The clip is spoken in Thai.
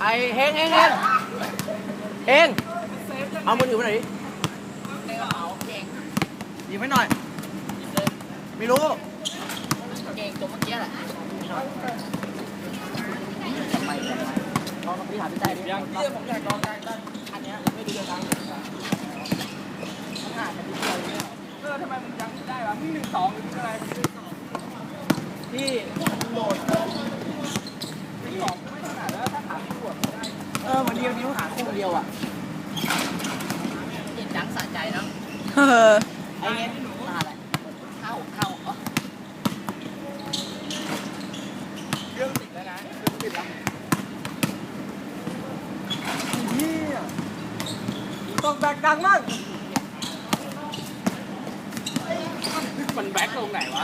ไอเฮงเฮงเฮงเฮงเอามือถือไปไหนดิหยิบไห้หน่อย ไม่รู้ เก่งตัวเมื่อกี้แหละลองไปหาพี่ใจดิยังเรื่องผมอยากลองได้ด้านอันนี้ไม่ดูดัางกันนิดเดียวเนี่ออทำไมมันยังได้วะมึหนึ่งสองหรืออะไรพี่ โหลดพี่บอม่ถนัดแล้วถ้าถามพี่ปวดไม่ได้เออวันนี้วหาคู่เดียวอะเห็นจังสะใจเนาะเออไอ้เงี้ยมาอะไรเข้าเข้าอ๋อเครื่องติดแล้วนะเครื่องติดแล้วต้องแบกดังมากมันแบกตรงไหนวะ